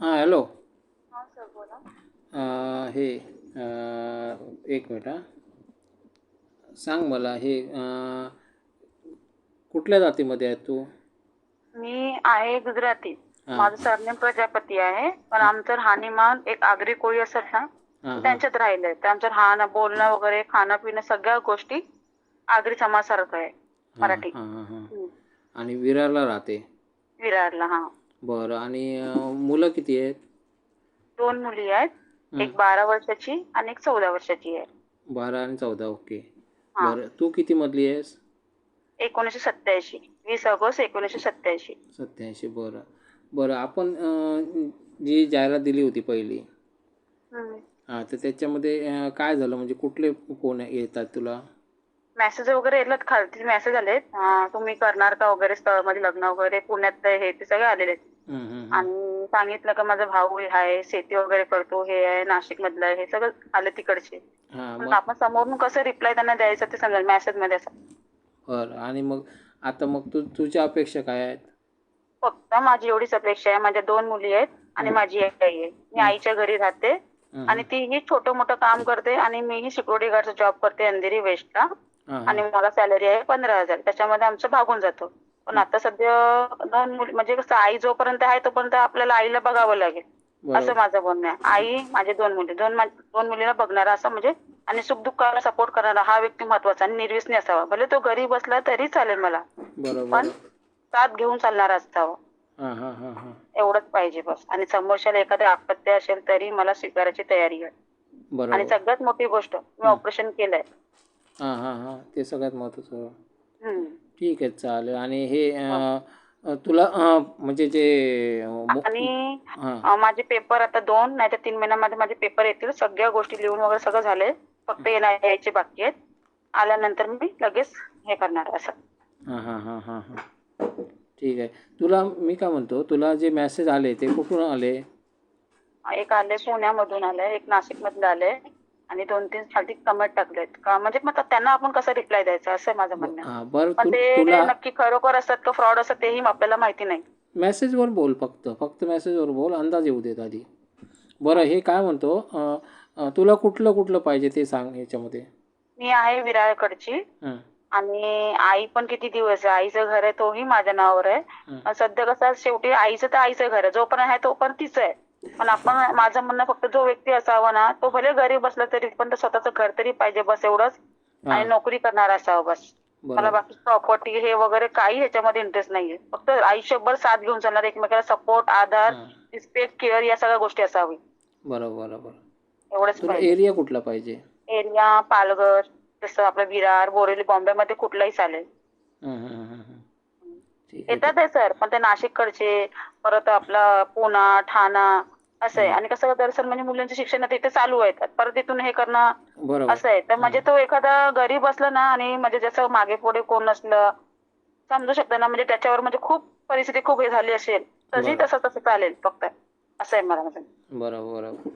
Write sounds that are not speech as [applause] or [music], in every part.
हां हॅलो हां सर बोला. अं, हे अं, एक मिनिट हां. सांग मला हे अं, कुठल्या जातीमध्ये आहे तू? मी आहे गुजराती. हां. माझं सरनेम प्रजापती आहे. पण आमचं राहणीमान एक आगरी कोळी असत ना हां हां. त्यांच्यात राहिलंय. आमचं राहणं बोलणं वगैरे खाणं पिणं सगळ्या गोष्टी आगरी समाजासारखं आहे मराठी. हां हां हां. हम्म. आणि विरारला राहते? विरारला हा. बरं. आणि अं, मुलं किती आहेत? दोन मुली आहेत. एक बारा वर्षाची आणि एक चौदा वर्षाची आहे. बारा आणि चौदा ओके. हां. बरं. तू किती मधली आहेस? एकोणीसशे सत्याऐंशी वीस ऑगस्ट एकोणीसशे सत्याऐंशी सत्याऐंशी बरं. बरं आपण अं, जी जाहिरात दिली होती पहिली. हां. तर त्याच्यामध्ये अं, काय झालं? म्हणजे कुठले फोन येतात तुला? मेसेज वगैरे येतात खालती. मेसेज आलेत. अं, तुम्ही करणार का वगैरे? स्थळमध्ये लग्न वगैरे पुण्यात हे ते सगळे आलेले आहेत. आणि सांगितलं का माझा भाऊ हे आहे शेती वगैरे करतो हे आहे नाशिक मधलं आहे हे सगळं आलं तिकडचे. मग? आपण समोरून कसं रिप्लाय त्यांना द्यायचं ते समजेल मेसेजमध्ये असं. बरं आणि मग आता मग तू तुझ्या अपेक्षा काय आहेत? फक्त माझी एवढीच अपेक्षा आहे माझ्या दोन मुली आहेत आणि माझी एक आई आहे. मी आईच्या घरी राहते आणि तीही छोटं मोठं काम करते आणि मीही सिक्युरिटी गार्डचा जॉब करते अंधेरी वेस्टला. आणि मला सॅलरी आहे पंधरा हजार त्याच्यामध्ये आमचं भागून जातो. पण आता सध्या दोन मुली म्हणजे कसं आई जोपर्यंत आहे तोपर्यंत आपल्याला आईला बघावं लागेल. असं माझं म्हणणं आहे. आई माझे दोन मुली दोन दोन मुलीला बघणारा असं म्हणजे आणि सुख दुःखाला सपोर्ट करणारा हा व्यक्ती महत्त्वाचा आणि निर्व्यसनी असावा. भले तो घरी बसला तरी चालेल मला. पण साथ घेऊन चालणारा असावा. हां हां हां हां. एवढंच पाहिजे बस. आणि समोरच्याला एखादी आपत्ती असेल तरी मला स्वीकारायची तयारी आहे. आणि सगळ्यात मोठी गोष्ट मी ऑपरेशन केलंय. ते सगळ्यात महत्त्वाचं हम्म. ठीक आहे चालेल. आणि हे अं, अं, तुला अं, म्हणजे जे आणि हां. अं, माझे पेपर आता दोन नाही तर तीन महिन्यामध्ये माझे पेपर येतील. सगळ्या गोष्टी लिहून वगैरे सगळं झालंय. फक्त येणार यायचे बाकी आहेत. आल्यानंतर मी लगेच हे करणार असं. हां हां हां हां हां. ठीक आहे. तुला मी काय म्हणतो तुला जे मेसेज आले ते कुठून आले? एक आले पुण्यामधून आलंय एक नाशिक मधलं आलंय. आणि दोन तीन खाली कमेंट टाकलेत. का म्हणजे मग त्यांना आपण कसं रिप्लाय द्यायचं? असं माझं म्हणणं. हां बरं पण तू नक्की खरोखर असतात का फ्रॉड असतात तेही आपल्याला माहिती नाही. मेसेजवर बोल फक्त. फक्त मेसेजवर बोल. अंदाज येऊ देत आधी. बरं हे काय म्हणतो? तुला कुठलं कुठलं पाहिजे ते सांग याच्यामध्ये मी आहे विराळकडची. आणि आई पण किती दिवस आहे? आईचं घर आहे तोही माझ्या नावावर आहे. सध्या कसं शेवटी आईचं तर आईचं घर आहे. जोपर्यंत आहे तोपर्यंत तिचं आहे. पण आपण माझं म्हणणं फक्त जो व्यक्ती असावा ना तो भले घरी बसला तरी पण तो स्वतःचं घर तरी पाहिजे बस एवढंच. आणि नोकरी करणारा असावा बस. मला बाकी प्रॉपर्टी हे वगैरे काही ह्याच्यामध्ये इंटरेस्ट नाहीये. फक्त आयुष्यभर साथ घेऊन चालणार एकमेकाला सपोर्ट आधार रिस्पेक्ट केअर या सगळ्या गोष्टी असावी. बरोबर बरोबर. एवढंच एरिया कुठला पाहिजे? एरिया पालघर जसं आपलं विरार बोरेली बॉम्बेमध्ये कुठलाही चालेल. येतात आहे सर पण ते नाशिककडचे परत आपला पुणा ठाणा असं आहे. आणि कसं दरअसल म्हणजे मुलांचे शिक्षण तिथे चालू आहेत. परत तिथून हे करणं असं आहे. तर म्हणजे तो एखादा घरी बसला ना आणि म्हणजे जसं मागे पुढे कोण नसलं समजू शकतं ना म्हणजे त्याच्यावर म्हणजे खूप परिस्थिती खूप हे झाली असेल बरं. तसं तसं चालेल फक्त. असं आहे मला. बरोबर बरोबर.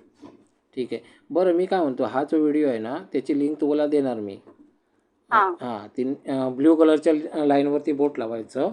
ठीक आहे. बरं मी काय म्हणतो हा जो व्हिडिओ आहे ना त्याची लिंक तुम्हाला देणार मी. हा हां. ती ब्ल्यू कलरच्या लाईनवरती बोट लावायचं.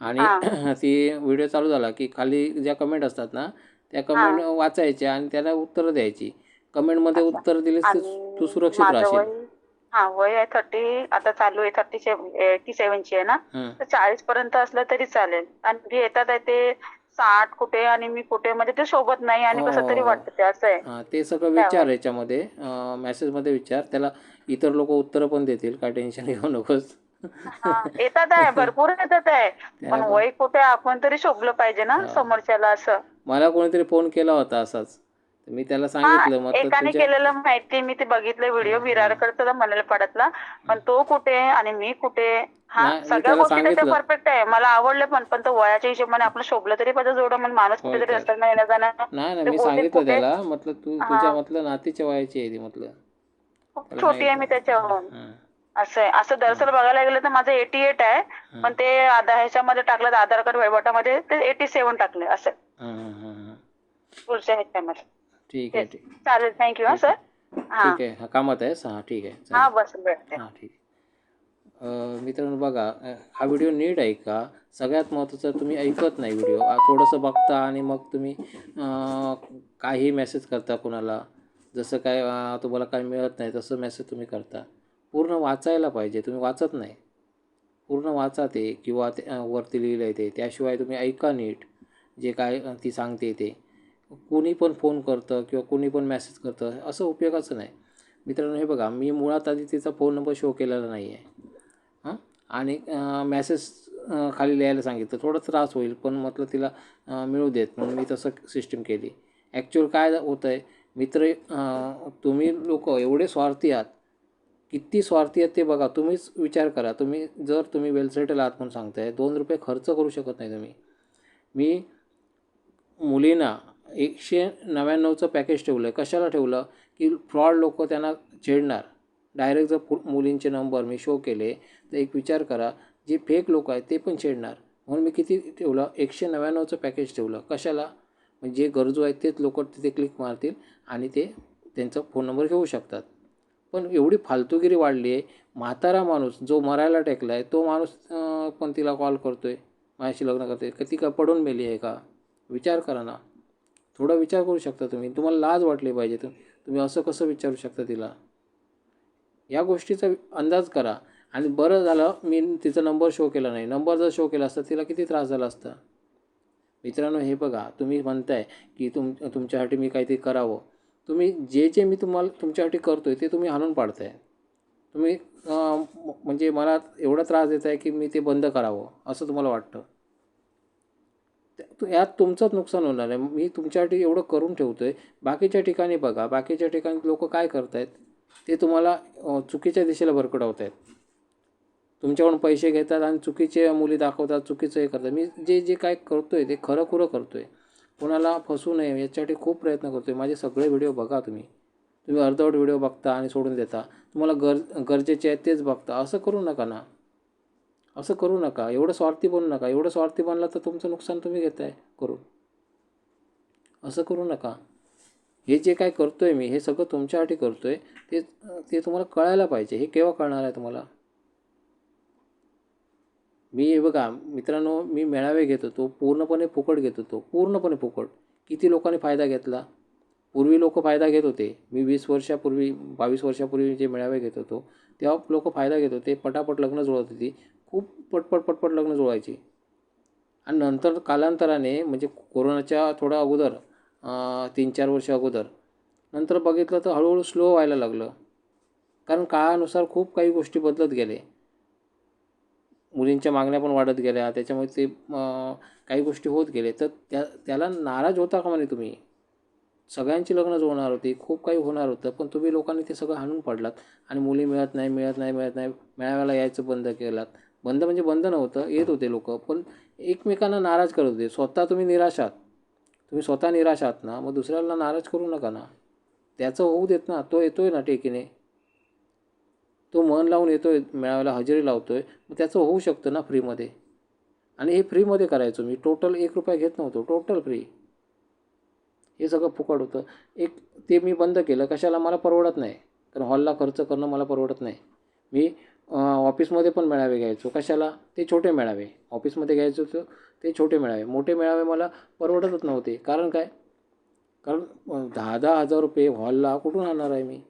आणि [clears throat] ती व्हिडिओ चालू झाला की खाली ज्या कमेंट असतात ना त्या कमेंट वाचायच्या आणि त्याला उत्तरं द्यायची. कमेंटमध्ये उत्तर दिलीस तर आणि तू सुरक्षित माझं राहशील. वय हा वय आहे थर्टी आता चालू आहे थर्टी सेवन एटी सेव्हनची आहे ना? हं. तर चाळीस पर्यंत असलं तरी चालेल. आणि जे येतात आहे ते साठ कुठे आणि मी कुठे म्हणजे ते सोबत नाही आणि कसं तरी हो. वाटतं ते असं आहे. हां ते सगळं विचार याच्यामध्ये. अं, मेसेजमध्ये विचार. त्याला इतर लोक उत्तरं पण देतील. काय टेन्शन घेऊ नकोस. हा, येतात आहे. [laughs] भरपूर येतात आहे. पण पण- वय कुठे आपण तरी शोभलं पाहिजे ना समोरच्याला असं. मला कोणीतरी फोन केला होता असाच. मी त्याला सांगितलं हा म्हटलं एकाने तुझ्या केलेलं माहिती मी ते बघितलं व्हिडिओ विरारकडचा म्हणायला पडतला. पण तो कुठे आणि मी कुठे हा नाही, मी सगळ्या त्याला गोष्टी त्याच्या सांगितलं. परफेक्ट आहे. मला आवडले पण पण तो वयाच्या हिशोबाने आपलं शोभलं तरी पाहिजे जोडं म्हणजे माणूस होय कुठेतरी तर. असताना ना येणं जाणं नाही नाही ते मी सांगितलं कुठे- त्याला म्हटलं तू हा. तुझ्या म्हटलं नातीच्या वयाची आहे ती म्हटलं. खूप त्याला छोटी आहे नाही- मी त्याच्याहून. हं. असं आहे. असं दरअसल बघायला गेलं तर माझं एटी एट आहे पण ते आधार ह्याच्यामध्ये टाकलं तर आधार कार्ड वैभटामध्ये ते एटी सेव्हन टाकले असं हं, हं, हं, पुढच्या ह्याच्यामध्ये. ठीक आहे ठीक. चालेल थँक्यू हा सर ठीक आहे हा कामात आहेस? हां ठीक आहे हा चालेल बस. हां ठीक आहे. अ, मित्रांनो बघा अ, हा व्हिडिओ नीट ऐका. सगळ्यात महत्त्वाचं तुम्ही ऐकत नाही व्हिडिओ. थोडंसं बघता आणि मग तुम्ही अ, काही मेसेज करता कोणाला. जसं काय अ, तुम्हाला काही मिळत नाही तसं मेसेज तुम्ही करता. पूर्ण वाचायला पाहिजे. तुम्ही वाचत नाही. पूर्ण वाचा ते किंवा ते अ, वरती लिहिलं आहे ते. त्याशिवाय तुम्ही ऐका नीट. जे काय अ, ती सांगते ते. कोणी पण फोन करतं किंवा कोणी पण मॅसेज करतं असं उपयोगाचं नाही. मित्रांनो हे बघा मी मुळात आधी तिचा फोन नंबर शो केलेला नाही आहे हां? आणि मॅसेज खाली लिहायला सांगितलं. थोडा त्रास होईल पण म्हटलं तिला मिळू देत. म्हणून मी तसं सिस्टीम केली. ॲक्च्युअल काय होतं आहे मित्र तुम्ही लोक एवढे स्वार्थी आहात. किती स्वार्थी आहेत ते बघा. तुम्हीच विचार करा. तुम्ही जर तुम्ही वेल आहात म्हणून सांगताय दोन रुपये खर्च करू शकत नाही तुम्ही. मी मुलींना एकशे नव्याण्णवचं पॅकेज ठेवलं. आहे कशाला ठेवलं? की फ्रॉड लोक त्यांना छेडणार. डायरेक्ट जर पु मुलींचे नंबर मी शो केले तर एक विचार करा जे फेक लोक आहेत ते पण छेडणार. म्हणून मी किती ठेवलं? एकशे नव्याण्णवचं पॅकेज ठेवलं. कशाला? म्हणजे जे गरजू आहेत तेच लोक तिथे क्लिक मारतील आणि ते त्यांचा फोन नंबर घेऊ शकतात. पण एवढी फालतूगिरी वाढली आहे. म्हातारा माणूस जो मरायला टेकला आहे तो माणूस पण तिला कॉल करतो आहे माझ्याशी लग्न करते का ती का पडून मेली आहे का? विचार करा ना. थोडा विचार करू शकता तुम्ही. तुम्हाला लाज वाटली पाहिजे तुम तुम्ही असं कसं विचारू शकता तिला? या गोष्टीचा अंदाज करा. आणि बरं झालं मी तिचा नंबर शो केला नाही. नंबर जर शो केला असता तिला किती त्रास झाला असता? मित्रांनो हे बघा तुम्ही म्हणताय की तुम तुमच्यासाठी मी काहीतरी करावं. तुम्ही जे जे मी तुम्हाला तुमच्यासाठी करतो आहे ते तुम्ही हाणून पाडताय. तुम्ही म्हणजे मला एवढा त्रास देत आहे की मी ते बंद करावं असं तुम्हाला वाटतं. यात तुमचंच नुकसान होणार आहे. मी तुमच्यासाठी एवढं करून ठेवतो आहे बाकीच्या ठिकाणी बघा. बाकीच्या ठिकाणी लोक काय करत आहेत ते तुम्हाला चुकीच्या दिशेला भरकटवत आहेत तुमच्याकडून पैसे घेतात आणि चुकीचे मुली दाखवतात चुकीचं हे करतात. मी जे जे काय करतो आहे ते खरं खुरं करतो आहे कोणाला फसू नये याच्यासाठी खूप प्रयत्न करतो आहे माझे सगळे व्हिडिओ बघा तुम्ही. तुम्ही अर्धवट व्हिडिओ बघता आणि सोडून देता. तुम्हाला गर गरजेचे आहेत तेच बघता. असं करू नका ना. असं करू नका. एवढं स्वार्थी बनू नका. एवढं स्वार्थी बनला तर तुमचं नुकसान तुम्ही घेताय करून. असं करू नका. हे जे काय करतो आहे मी हे सगळं तुमच्यासाठी करतो आहे ते ते तुम्हाला कळायला पाहिजे. हे केव्हा कळणार आहे तुम्हाला? मी हे बघा मित्रांनो मी मेळावे घेत होतो. पूर्णपणे फुकट घेत होतो. पूर्णपणे फुकट. किती लोकांनी फायदा घेतला? पूर्वी लोक फायदा घेत होते. मी वीस वर्षापूर्वी बावीस वर्षापूर्वी जे मेळावे घेत होतो तेव्हा लोक फायदा घेत होते. पटापट लग्न जुळत होती. खूप पटपट पटपट लग्न जुळायची आणि नंतर कालांतराने म्हणजे कोरोनाच्या थोडा अगोदर तीन चार वर्ष अगोदर नंतर बघितलं तर हळूहळू स्लो व्हायला लागलं. कारण काळानुसार खूप काही गोष्टी बदलत गेले. मुलींच्या मागण्या पण वाढत गेल्या. त्याच्यामुळे ते काही गोष्टी होत गेले. तर त्या त्याला नाराज होता का म्हणे तुम्ही? सगळ्यांची लग्न जुळणार होती. खूप काही होणार होतं. पण तुम्ही लोकांनी ते सगळं हाणून पडलात. आणि मुली मिळत नाही मिळत नाही मिळत नाही. मेळाव्याला यायचं बंद केलात. बंद म्हणजे बंद नव्हतं येत होते लोक पण एकमेकांना नाराज करत होते. स्वतः तुम्ही निराश आहात. तुम्ही स्वतः निराश आहात ना मग दुसऱ्याला नाराज करू नका ना. त्याचं होऊ देत ना तो येतोय ना टेकीने. तो मन लावून येतोय मेळाव्याला हजेरी लावतोय मग त्याचं होऊ शकतं ना फ्रीमध्ये. आणि हे फ्रीमध्ये करायचो मी. टोटल एक रुपया घेत नव्हतो टोटल फ्री. हे सगळं फुकट होतं. एक ते मी बंद केलं. कशाला? मला परवडत नाही. कारण हॉलला खर्च करणं मला परवडत नाही. मी ऑफिसमध्ये पण मेळावे घ्यायचो. कशाला? ते छोटे मेळावे. ऑफिसमध्ये घ्यायचो होतं ते छोटे मेळावे. मोठे मेळावे मला परवडतच नव्हते. कारण काय? कारण दहा दहा हजार रुपये हॉलला कुठून आणणार आहे मी?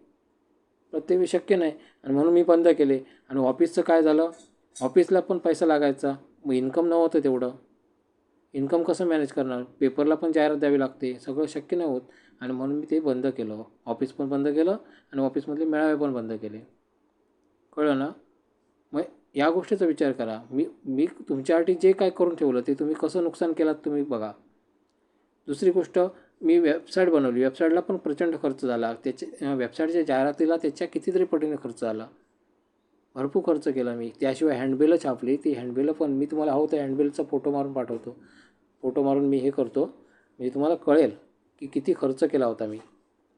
प्रत्येक वेळी शक्य नाही. आणि म्हणून मी बंद केले. आणि ऑफिसचं काय झालं? ऑफिसला पण पैसा लागायचा. मग इन्कम नव्हतं तेवढं. इन्कम कसं मॅनेज करणार? पेपरला पण जाहिरात द्यावी लागते. सगळं शक्य नाही होत. आणि म्हणून मी ते बंद केलं. ऑफिस पण बंद केलं आणि ऑफिसमधले मेळावे पण बंद केले. कळलं ना? मग या गोष्टीचा विचार करा. मी मी तुमच्यासाठी जे काय करून ठेवलं ते तुम्ही कसं नुकसान केलात तुम्ही बघा. दुसरी गोष्ट मी वेबसाईट बनवली. वेबसाईटला पण प्रचंड खर्च झाला. त्याचे वेबसाईटच्या जाहिरातीला त्याच्या कितीतरी पटीने खर्च झाला. भरपूर खर्च केला मी. त्याशिवाय हँडबिलं छापली ती हँडबिलं पण मी तुम्हाला हवं तर हँडबिलचा फोटो मारून पाठवतो. फोटो मारून मी हे करतो. म्हणजे तुम्हाला कळेल की किती खर्च केला होता मी.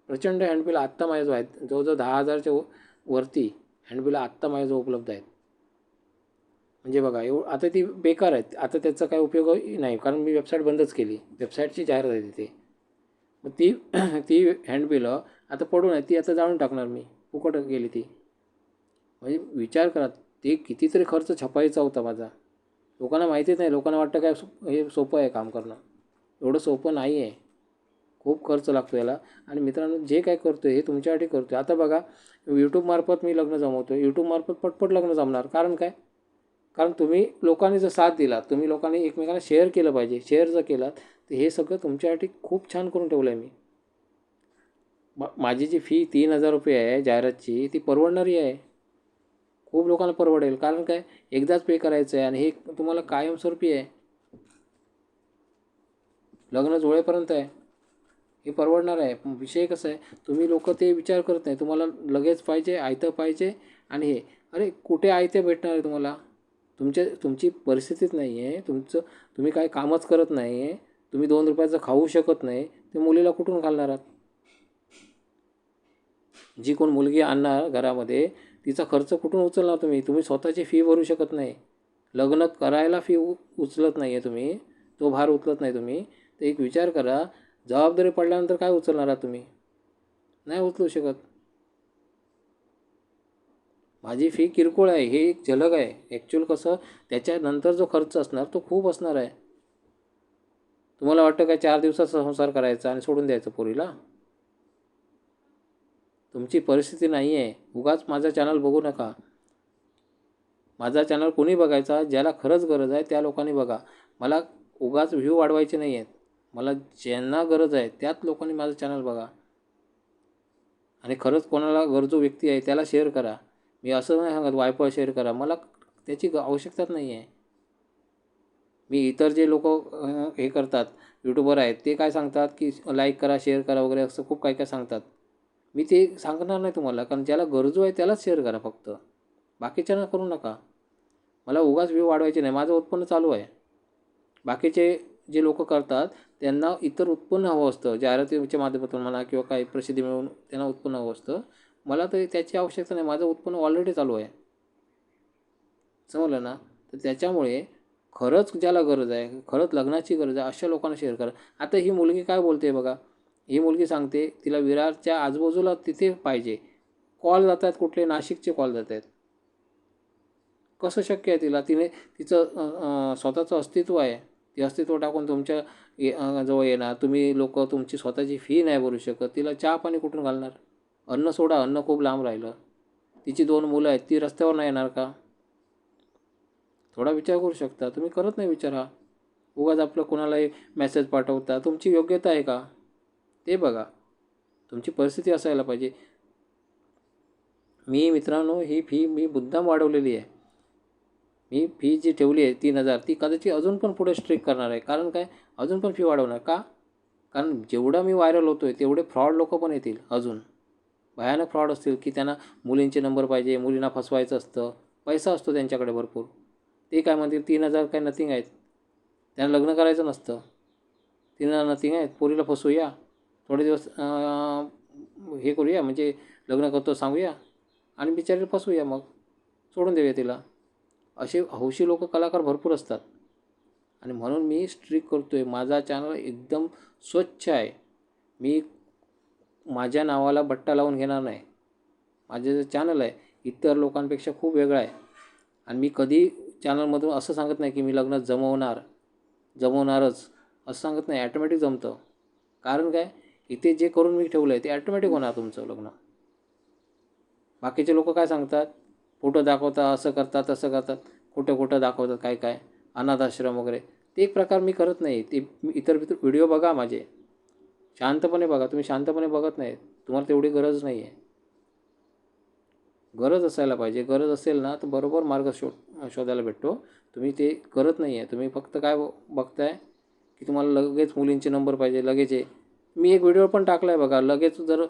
प्रचंड हँडबिल आत्ता माझ्याजवळ आहेत. जवळजवळ दहा हजारच्या वरती हँडबिल आत्ता माझ्याजवळ उपलब्ध आहेत. म्हणजे बघा एव आता ती बेकार आहेत. आता त्याचा काही उपयोग नाही कारण मी वेबसाईट बंदच केली. वेबसाईटची जाहिरात आहे तिथे. मग ती [clears throat] ती हँडबिलं आता पडून आहे ती आता जाळून टाकणार मी. फुकट गेली ती. म्हणजे विचार करा ते कितीतरी खर्च छपाईचा होता माझा. लोकांना माहितीच नाही लोकांना वाटतं काय सो- हे सोपं आहे काम करणं. एवढं सोपं नाही आहे. खूप खर्च लागतो याला. आणि मित्रांनो जे काय करतो हे तुमच्यासाठी करतो आहे आता बघा यूट्यूबमार्फत मी लग्न जमवतो यूट्यूबमार्फत पटपट लग्न जमणार. कारण काय? कारण तुम्ही लोकांनी जर साथ दिला तुम्ही लोकांनी एकमेकांना शेअर केलं पाहिजे शेअर जर केलात तर हे सगळं तुमच्यासाठी खूप छान करून ठेवलं आहे मी. मा- माझी जी फी तीन हजार रुपये आहे जाहिरातची ती परवडणारी आहे. खूप लोकांना परवडेल. कारण काय? एकदाच पे करायचं आहे आणि हे तुम्हाला कायमस्वरूपी आहे. लग्न जुळेपर्यंत आहे. हे परवडणार आहे. विषय कसा आहे? तुम्ही लोक ते विचार करत नाही. तुम्हाला लगेच पाहिजे आयतं पाहिजे आणि हे. अरे कुठे आयते भेटणार आहे तुम्हाला? तुमच्या तुमची परिस्थितीच नाही आहे तुमचं तुम्ही काय कामच करत नाही आहे तुम्ही दोन रुपयाचं खाऊ शकत नाही. ते मुलीला कुठून घालणार आहात? जी कोण मुलगी आणणार घरामध्ये तिचा खर्च कुठून उचलणार तुम्ही? तुम्ही स्वतःची फी भरू शकत नाही. लग्न करायला फी उ उचलत नाही आहे तुम्ही. तो भार उचलत नाही तुम्ही. तर एक विचार करा जबाबदारी पडल्यानंतर काय उचलणार आहात तुम्ही? नाही उचलू शकत. माझी फी किरकोळ आहे हे एक झलक आहे. ॲक्च्युअल कसं त्याच्यानंतर जो खर्च असणार तो खूप असणार आहे. तुम्हाला वाटतं काय चार दिवसात संसार करायचा आणि सोडून द्यायचं पोरीला? तुमची परिस्थिती नाही आहे. उगाच माझा चॅनल बघू नका. माझा चॅनल कोणी बघायचा ज्याला खरंच गरज आहे त्या लोकांनी बघा. मला उगाच व्ह्यू वाढवायचे नाही आहेत. मला ज्यांना गरज आहे त्याच लोकांनी माझं चॅनल बघा. आणि खरंच कोणाला गरजू व्यक्ती आहे त्याला शेअर करा. मी असं नाही सांगत वायफळ शेअर करा. मला त्याची ग- आवश्यकताच नाही आहे. मी इतर जे लोक हे करतात यूट्यूबर आहेत ते काय सांगतात की लाईक करा शेअर करा वगैरे असं खूप काय काय सांगतात. मी ते सांगणार नाही तुम्हाला कारण ज्याला गरजू आहे त्यालाच शेअर करा फक्त. बाकीच्यांना करू नका. मला उगाच व्ह्यू वाढवायचे नाही माझं उत्पन्न चालू आहे. बाकीचे जे लोक करतात त्यांना इतर उत्पन्न हवं असतं. जाहिरातीच्या माध्यमातून म्हणा किंवा काही प्रसिद्धी मिळवून त्यांना उत्पन्न हवं असतं. मला तर त्याची आवश्यकता नाही. माझं उत्पन्न ऑलरेडी चालू आहे. समजलं ना तर त्याच्यामुळे खरंच ज्याला गरज आहे खरंच लग्नाची गरज आहे अशा लोकांना शेअर करा. आता ही मुलगी काय बोलते बघा? ही मुलगी सांगते तिला विरारच्या आजूबाजूला तिथे पाहिजे. कॉल जात आहेत कुठले नाशिकचे कॉल जात आहेत कसं शक्य आहे तिला? तिने तिचं स्वतःचं अस्तित्व आहे. ते अस्तित्व टाकून तुमच्या जवळ येणार. तुम्ही लोक तुमची स्वतःची फी नाही भरू शकत. तिला चहा पाणी कुठून घालणार? अन्न सोडा अन्न खूप लांब राहिलं. तिची दोन मुलं आहेत ती रस्त्यावर नाही येणार का? थोडा विचार करू शकता. तुम्ही करत नाही विचार. हा उगाच आपलं कोणालाही मेसेज पाठवता. तुमची योग्यता आहे का? ते बघा. तुमची परिस्थिती असायला पाहिजे. मी मित्रांनो ही फी मी मुद्दाम वाढवलेली आहे. मी फी जी ठेवली आहे तीन हजार ती कदाचित अजून पण पुढे स्ट्रिक करणार आहे. कारण काय? अजून पण फी वाढवणार. का? कारण जेवढा मी व्हायरल होतो आहे तेवढे फ्रॉड लोक पण येतील अजून. भयानक फ्रॉड असतील की त्यांना मुलींचे नंबर पाहिजे मुलींना फसवायचं असतं पैसा असतो त्यांच्याकडे भरपूर. ते काय म्हणतील तीन हजार काय नथिंग आहेत. त्यांना लग्न करायचं नसतं. तीन हजार नथिंग आहेत. पोरीला फसवूया. थोडे दिवस हे करूया म्हणजे लग्न करतो सांगूया. आणि बिचारीला फसवूया मग. सोडून देऊया तिला. असे हौशी लोक कलाकार भरपूर असतात. आणि म्हणून मी स्ट्रिक करतो आहे माझा चॅनल एकदम स्वच्छ आहे. मी माझ्या नावाला बट्टा लावून घेणार नाही. माझे जे चॅनल आहे इतर लोकांपेक्षा खूप वेगळं आहे. आणि मी कधी चॅनलमधून असं सांगत नाही की मी लग्न जमवणार जमवणारच असं सांगत नाही. ॲटोमॅटिक जमतं. कारण काय? इथे जे करून मी ठेवलं आहे ते ॲटोमॅटिक होणार तुमचं लग्न. बाकीचे लोक काय सांगतात? फोटो दाखवतात असं करतात तसं करतात. कुठं कुठं दाखवतात काय काय? अनाथाश्रम वगैरे. ते एक प्रकार मी करत नाही. ते इतर इतर व्हिडिओ बघा माझे. शांतपणे बघा. तुम्ही शांतपणे बघत नाही तुम्हाला तेवढी गरज नाही आहे गरज असायला पाहिजे. गरज असेल ना तर बरोबर मार्ग शोध शोधायला भेटतो. तुम्ही ते करत नाही आहे तुम्ही फक्त काय ब- बघताय की तुम्हाला लगेच मुलींचे नंबर पाहिजे. लगेच आहे मी एक व्हिडिओ पण टाकला आहे बघा. लगेच जर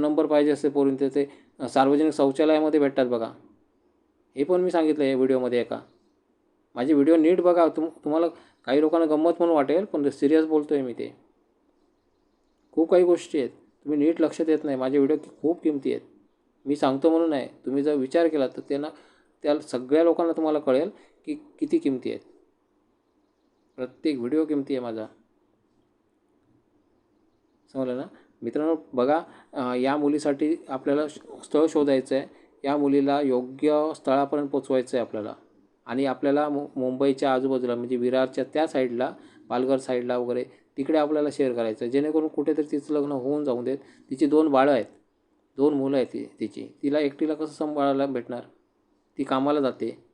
नंबर पाहिजे असते पोरींचे ते सार्वजनिक शौचालयामध्ये भेटतात बघा. हे पण मी सांगितलं आहे व्हिडिओमध्ये एका. माझे व्हिडिओ नीट बघा. तुम तुम्हाला काही लोकांना गंमत म्हणून वाटेल पण सिरियस बोलतो आहे मी ते. खूप काही गोष्टी आहेत. तुम्ही नीट लक्ष देत नाही. माझे व्हिडिओ खूप किमती आहेत. मी सांगतो म्हणून आहे. तुम्ही जर विचार केला तर त्यांना त्या सगळ्या लोकांना तुम्हाला कळेल की किती किमती आहेत. प्रत्येक व्हिडिओ किमती आहे माझा. समजलं ना? मित्रांनो बघा या मुलीसाठी आपल्याला स्थळ शोधायचं आहे या मुलीला योग्य स्थळापर्यंत पोचवायचं आहे आपल्याला. आणि आपल्याला मु मुंबईच्या आजूबाजूला म्हणजे विरारच्या त्या साईडला पालघर साईडला वगैरे तिकडे आपल्याला शेअर करायचं. जेणेकरून कुठेतरी तिचं लग्न होऊन जाऊ देत. तिची दोन बाळं आहेत. दोन मुलं आहेत ती तिची. तिला एकटीला कसं सांभाळायला भेटणार? ती कामाला जाते.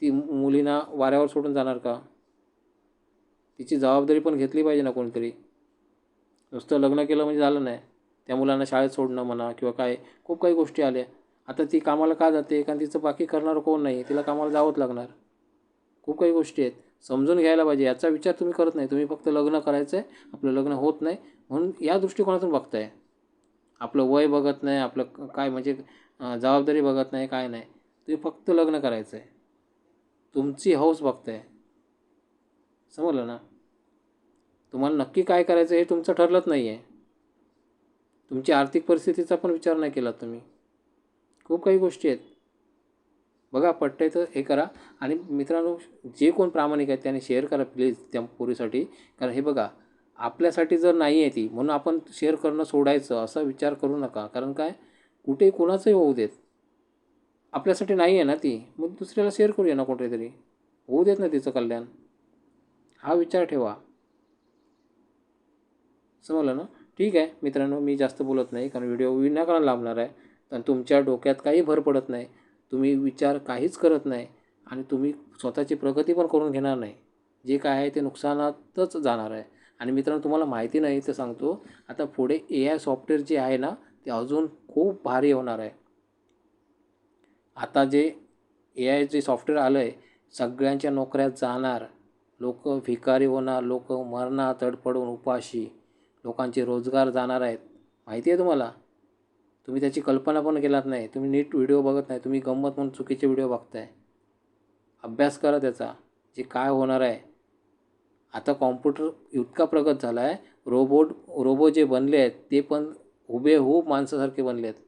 ती मु- मुलींना वाऱ्यावर सोडून जाणार का? तिची जबाबदारी पण घेतली पाहिजे ना कोणीतरी. नुसतं लग्न केलं म्हणजे झालं नाही. त्या मुलांना शाळेत सोडणं म्हणा किंवा काय खूप काही गोष्टी आल्या. आता ती कामाला का जाते? कारण तिचं बाकी करणारं कोण नाही? तिला कामाला जावंच लागणार. खूप काही गोष्टी आहेत. समजून घ्यायला पाहिजे. याचा विचार तुम्ही करत नाही. तुम्ही फक्त लग्न करायचं आहे आपलं लग्न होत नाही. म्हणून या दृष्टिकोनातून बघताय. आपलं वय बघत नाही. आपलं काय म्हणजे जबाबदारी बघत नाही. काय नाही. तुम्ही फक्त लग्न करायचं आहे तुमची हौस बघताय. समजलं ना? तुम्हाला नक्की काय करायचं हे तुमचं ठरलंच नाही आहे तुमची आर्थिक परिस्थितीचा पण विचार नाही केला तुम्ही. खूप काही गोष्टी आहेत. बघा पट्टे तर हे करा. आणि मित्रांनो जे कोण प्रामाणिक आहेत त्याने शेअर करा प्लीज त्या पोरीसाठी. कारण हे बघा आपल्यासाठी जर नाही आहे ती म्हणून आपण शेअर करणं सोडायचं असा विचार करू नका. कारण काय? कुठे कोणाचंही होऊ देत. आपल्यासाठी नाही आहे ना ती. मग दुसऱ्याला शेअर करूया ना कुठेतरी होऊ देत ना तिचं कल्याण. हा विचार ठेवा. समजलं ना? ठीक आहे मित्रांनो मी जास्त बोलत नाही कारण व्हिडिओ विनाकारण लाभणार आहे. आणि तुमच्या डोक्यात काही भर पडत नाही. तुम्ही विचार काहीच करत नाही आणि तुम्ही स्वतःची प्रगती पण करून घेणार नाही. जे काय आहे ते नुकसानातच जाणार आहे. आणि मित्रांनो तुम्हाला माहिती नाही तर सांगतो आता पुढे ए आय सॉफ्टवेअर जे आहे ना ते अजून खूप भारी होणार आहे. आता जे ए आय जे सॉफ्टवेअर आलं आहे सगळ्यांच्या नोकऱ्या जाणार. लोक भिकारी होणार लोक मरणार तडपडून उपाशी. लोकांचे रोजगार जाणार आहेत. माहिती आहे तुम्हाला? तुम्ही त्याची कल्पना पण केलात नाही. तुम्ही नीट व्हिडिओ बघत नाही. तुम्ही गंमत म्हणून चुकीचे व्हिडिओ बघताय. अभ्यास करा त्याचा. जे काय होणार आहे. आता कॉम्प्युटर इतका प्रगत झाला आहे रोबोट रोबो जे बनले आहेत ते पण हुबेहूब माणसासारखे बनले आहेत.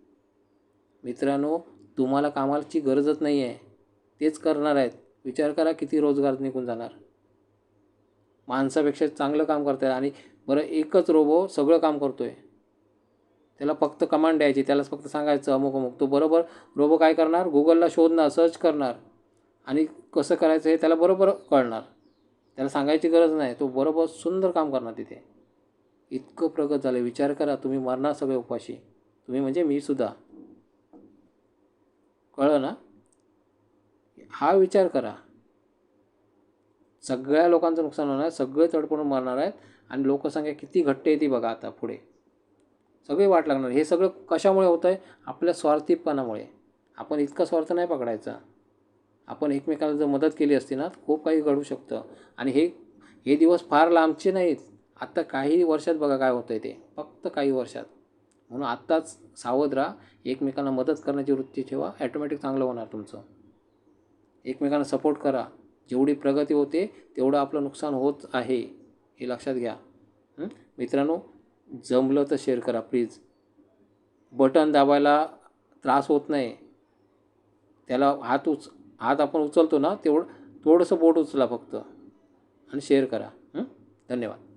मित्रांनो तुम्हाला कामाची गरजच नाही आहे तेच करणार आहेत. विचार करा किती रोजगार निघून जाणार. माणसापेक्षा चांगलं काम करतात आणि बरं एकच रोबो सगळं काम करतो आहे त्याला फक्त कमांड द्यायची त्यालाच फक्त सांगायचं अमुक अमुक. तो बरोबर रोबो काय करणार? गुगलला शोधणार सर्च करणार. आणि कसं करायचं हे त्याला बरोबर कळणार. त्याला सांगायची गरज नाही. तो बरोबर सुंदर काम करणार तिथे. इतकं प्रगत झालं. विचार करा तुम्ही मरणार सगळे उपाशी. तुम्ही म्हणजे मी सुद्धा. कळलं ना? हा विचार करा. सगळ्या लोकांचं नुकसान होणार सगळे तडपडून मरणार आहेत. आणि लोकसंख्या किती घट्ट ती बघा आता पुढे. सगळे वाट लागणार. हे सगळं कशामुळे होतं आहे आपल्या स्वार्थीपणामुळे. आपण इतका स्वार्थ नाही पकडायचा. आपण एकमेकाला जर मदत केली असती ना खूप काही घडू शकतं. आणि हे हे दिवस फार लांबचे नाहीत. आत्ता काही वर्षात बघा काय होतं आहे ते. फक्त काही वर्षात. म्हणून आत्ताच सावध राहा. एकमेकांना मदत करण्याची वृत्ती ठेवा. ॲटोमॅटिक चांगलं होणार तुमचं. एकमेकांना सपोर्ट करा. जेवढी प्रगती होते तेवढं आपलं नुकसान होत आहे. हे लक्षात घ्या. मित्रांनो जमलं तर शेअर करा प्लीज बटन दाबायला त्रास होत नाही. त्याला हात उच हात आपण उचलतो ना तेवढं थोडंसं बोट उचला फक्त. आणि शेअर करा. धन्यवाद.